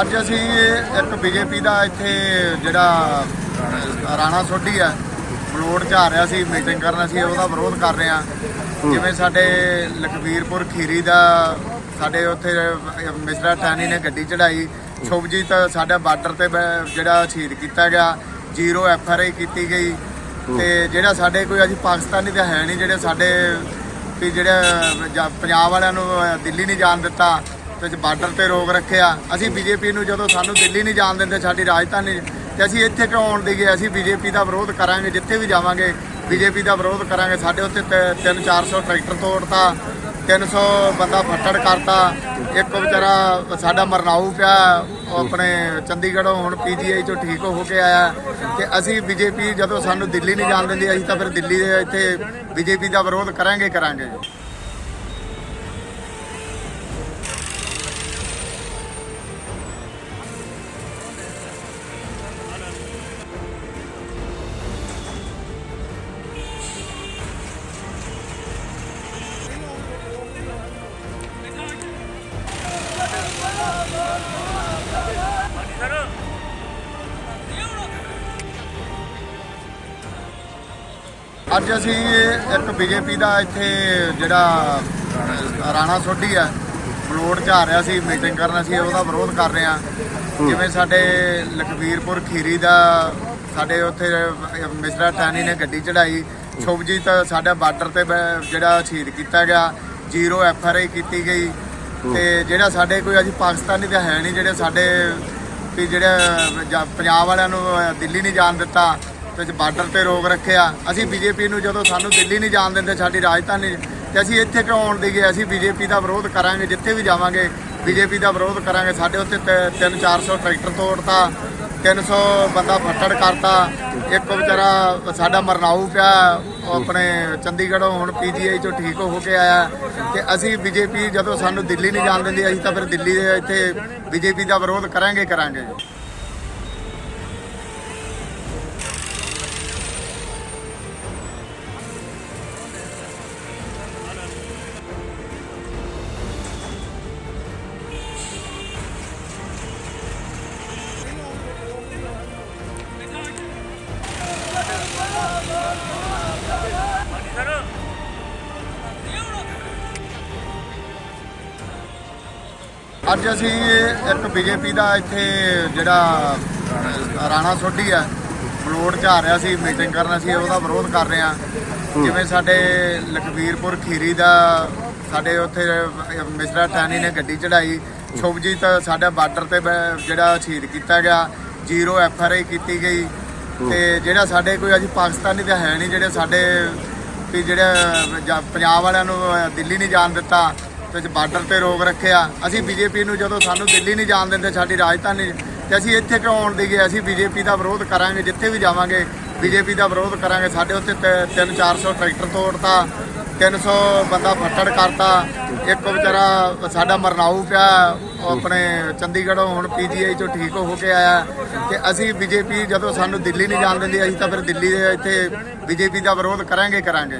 ਅੱਜ ਅਸੀਂ ਇੱਕ ਬੀਜੇਪੀ ਦਾ ਇੱਥੇ ਜਿਹੜਾ ਰਾਣਾ ਸੋਢੀ ਆ ਮਲੋੜ ਚ ਆ ਰਿਹਾ ਸੀ ਮੀਟਿੰਗ ਕਰਨ, ਅਸੀਂ ਉਹਦਾ ਵਿਰੋਧ ਕਰ ਰਹੇ ਹਾਂ। ਜਿਵੇਂ ਸਾਡੇ ਲਖਬੀਰਪੁਰ ਖੀਰੀ ਦਾ, ਸਾਡੇ ਉੱਥੇ ਮਿਸਰਾ ਟਾਨੀ ਨੇ ਗੱਡੀ ਚੜਾਈ ਸ਼ੁਭਜੀਤ, ਸਾਡਾ ਬਾਰਡਰ ਤੇ ਬ- ਜਿਹੜਾ ਸ਼ਹੀਦ ਕੀਤਾ ਗਿਆ, ਜ਼ੀਰੋ ਐਫ ਆਰ ਆਈ ਕੀਤੀ ਗਈ। ਤੇ ਜਿਹੜਾ ਸਾਡੇ ਕੋਈ ਅਸੀਂ ਪਾਕਿਸਤਾਨੀ ਤਾਂ ਹੈ ਨਹੀਂ, ਜਿਹੜੇ ਸਾਡੇ ਵੀ ਜਿਹੜੇ, ਪੰਜਾਬ ਵਾਲਿਆਂ ਨੂੰ ਦਿੱਲੀ ਨਹੀਂ ਜਾਣ ਦਿੱਤਾ। ਤੇ ਬਾਰਡਰ ਤੇ ਰੋਕ ਰੱਖਿਆ। ਅਸੀਂ ਬੀਜੇਪੀ ਨੂੰ ਜਦੋਂ ਸਾਨੂੰ ਦਿੱਲੀ ਨਹੀਂ ਜਾਣ ਦਿੰਦੇ ਸਾਡੀ ਰਾਜਧਾਨੀ 'ਚ, ਤੇ ਅਸੀਂ ਇੱਥੇ ਕਿਉਂ ਆਉਣ ਦੇਈਏ ਅਸੀਂ ਬੀਜੇਪੀ ਦਾ ਵਿਰੋਧ ਕਰਾਂਗੇ ਜਿੱਥੇ ਵੀ ਜਾਵਾਂਗੇ ਬੀਜੇਪੀ ਦਾ ਵਿਰੋਧ ਕਰਾਂਗੇ। ਸਾਡੇ ਉੱਤੇ 3-400 ਟਰੈਕਟਰ ਤੋੜਤਾ 300 ਬੰਦਾ ਫੱਟੜ ਕਰਤਾ। ਇੱਕ ਵਿਚਾਰਾ ਸਾਡਾ ਮਰਨਾਊ ਪਿਆ ਉਹ ਆਪਣੇ ਚੰਡੀਗੜ੍ਹੋਂ ਹੁਣ ਪੀਜੀਆਈ ਚੋਂ ਠੀਕ ਹੋ ਕੇ ਆਇਆ। ਤੇ ਅਸੀਂ ਬੀਜੇਪੀ ਜਦੋਂ ਸਾਨੂੰ ਦਿੱਲੀ ਨਹੀਂ ਜਾਣ ਦਿੰਦੀ ਅਸੀਂ ਤਾਂ ਫਿਰ ਦਿੱਲੀ ਦੇ ਇੱਥੇ ਬੀਜੇਪੀ ਦਾ ਵਿਰੋਧ ਕਰਾਂਗੇ ਕਰਾਂਗੇ ਅੱਜ ਅਸੀਂ ਇੱਕ ਬੀਜੇਪੀ ਦਾ ਇੱਥੇ ਜਿਹੜਾ ਰਾਣਾ ਸੋਢੀ ਆ ਮਲੋੜ ਚ ਆ ਰਿਹਾ ਸੀ ਮੀਟਿੰਗ ਕਰਨ ਅਸੀਂ ਉਹਦਾ ਵਿਰੋਧ ਕਰ ਰਹੇ ਹਾਂ। ਜਿਵੇਂ ਸਾਡੇ ਲਖਬੀਰਪੁਰ ਖੀਰੀ ਦਾ, ਸਾਡੇ ਉੱਥੇ ਮਿਸਰਾ ਟਾਨੀ ਨੇ ਗੱਡੀ ਚੜਾਈ ਸ਼ੁਭਜੀਤ, ਸਾਡਾ ਬਾਰਡਰ ਤੇ ਜਿਹੜਾ ਸ਼ਹੀਦ ਕੀਤਾ ਗਿਆ, ਜ਼ੀਰੋ ਐਫ ਆਰ ਆਈ ਕੀਤੀ ਗਈ। ਤੇ ਜਿਹੜਾ ਸਾਡੇ ਕੋਈ ਅਸੀਂ ਪਾਕਿਸਤਾਨੀ ਤਾਂ ਹੈ ਨਹੀਂ, ਜਿਹੜੇ ਸਾਡੇ ਵੀ ਜਿਹੜੇ ਪੰਜਾਬ ਵਾਲਿਆਂ ਨੂੰ ਦਿੱਲੀ ਨਹੀਂ ਜਾਣ ਦਿੱਤਾ। ਵਿੱਚ ਬਾਰਡਰ ਤੇ ਰੋਕ ਰੱਖਿਆ। ਅਸੀਂ ਬੀਜੇਪੀ ਨੂੰ ਜਦੋਂ ਸਾਨੂੰ ਦਿੱਲੀ ਨਹੀਂ ਜਾਣ ਦਿੰਦੇ ਸਾਡੀ ਰਾਜਧਾਨੀ 'ਚ, ਤੇ ਅਸੀਂ ਇੱਥੇ ਕਿਉਂ ਆਉਣ ਦੀ ਗਏ? ਅਸੀਂ ਬੀਜੇਪੀ ਦਾ ਵਿਰੋਧ ਕਰਾਂਗੇ ਜਿੱਥੇ ਵੀ ਜਾਵਾਂਗੇ ਬੀਜੇਪੀ ਦਾ ਵਿਰੋਧ ਕਰਾਂਗੇ। ਸਾਡੇ ਉੱਤੇ 3-400 ਟਰੈਕਟਰ ਤੋੜਤਾ 300 ਬੰਦਾ ਫੱਟੜ ਕਰਤਾ। ਇੱਕ ਵਿਚਾਰਾ ਸਾਡਾ ਮਰਨਾਊ ਪਿਆ ਉਹ ਆਪਣੇ ਚੰਡੀਗੜ੍ਹੋਂ ਹੁਣ ਪੀਜੀਆਈ ਚੋਂ ਠੀਕ ਹੋ ਕੇ ਆਇਆ। ਤੇ ਅਸੀਂ ਬੀਜੇਪੀ ਜਦੋਂ ਸਾਨੂੰ ਦਿੱਲੀ ਨਹੀਂ ਜਾਣ ਦਿੰਦੀ ਅਸੀਂ ਤਾਂ ਫਿਰ ਦਿੱਲੀ ਦੇ ਇੱਥੇ ਬੀਜੇਪੀ ਦਾ ਵਿਰੋਧ ਕਰਾਂਗੇ ਕਰਾਂਗੇ। ਅੱਜ ਅਸੀਂ ਇੱਕ ਬੀਜੇਪੀ ਦਾ ਇੱਥੇ ਜਿਹੜਾ ਰਾਣਾ ਸੋਢੀ ਆ ਮਲੋੜ ਚ ਆ ਰਿਹਾ ਸੀ ਮੀਟਿੰਗ ਕਰਨ ਅਸੀਂ ਉਹਦਾ ਵਿਰੋਧ ਕਰ ਰਹੇ ਹਾਂ। ਜਿਵੇਂ ਸਾਡੇ ਲਖਬੀਰਪੁਰ ਖੀਰੀ ਦਾ ਸਾਡੇ ਉੱਥੇ ਮਿਸਰਾ ਟਾਨੀ ਨੇ ਗੱਡੀ ਚੜਾਈ। ਸ਼ੁਭਜੀਤ ਸਾਡਾ ਬਾਰਡਰ ਤੇ ਜਿਹੜਾ ਸ਼ਹੀਦ ਕੀਤਾ ਗਿਆ ਜ਼ੀਰੋ ਐਫ ਆਰ ਆਈ ਕੀਤੀ ਗਈ। ਤੇ ਜਿਹੜਾ ਸਾਡੇ ਕੋਈ ਅਸੀਂ ਪਾਕਿਸਤਾਨੀ ਤਾਂ ਹੈ ਨਹੀਂ ਜਿਹੜੇ ਸਾਡੇ ਵੀ ਜਿਹੜੇ ਪੰਜਾਬ ਵਾਲਿਆਂ ਨੂੰ ਦਿੱਲੀ ਨਹੀਂ ਜਾਣ ਦਿੱਤਾ ਤੇ ਬਾਰਡਰ ਤੇ ਰੋਕ ਰੱਖਿਆ ਅਸੀਂ ਬੀਜੇਪੀ ਨੂੰ ਜਦੋਂ ਸਾਨੂੰ ਦਿੱਲੀ ਨਹੀਂ ਜਾਣ ਦਿੰਦੇ ਸਾਡੀ ਰਾਜਧਾਨੀ 'ਚ, ਤੇ ਅਸੀਂ ਇੱਥੇ ਕਿਉਂ ਆਉਣ ਦੀ ਗਏ? ਅਸੀਂ ਬੀਜੇਪੀ ਦਾ ਵਿਰੋਧ ਕਰਾਂਗੇ ਜਿੱਥੇ ਵੀ ਜਾਵਾਂਗੇ ਬੀਜੇਪੀ ਦਾ ਵਿਰੋਧ ਕਰਾਂਗੇ। ਸਾਡੇ ਉੱਤੇ 3-400 ਟਰੈਕਟਰ ਤੋੜਤਾ 300 ਬੰਦਾ ਫੱਟੜ ਕਰਤਾ। ਇੱਕ ਵਿਚਾਰਾ ਸਾਡਾ ਮਰਨਾਊ ਪਿਆ ਉਹ ਆਪਣੇ ਚੰਡੀਗੜ੍ਹੋਂ ਹੁਣ ਪੀਜੀਆਈ ਚੋਂ ਠੀਕ ਹੋ ਕੇ ਆਇਆ। ਤੇ ਅਸੀਂ ਬੀਜੇਪੀ ਜਦੋਂ ਸਾਨੂੰ ਦਿੱਲੀ ਨਹੀਂ ਜਾਣ ਦਿੰਦੀ ਅਸੀਂ ਤਾਂ ਫਿਰ ਦਿੱਲੀ ਦੇ ਇੱਥੇ ਬੀਜੇਪੀ ਦਾ ਵਿਰੋਧ ਕਰਾਂਗੇ ਕਰਾਂਗੇ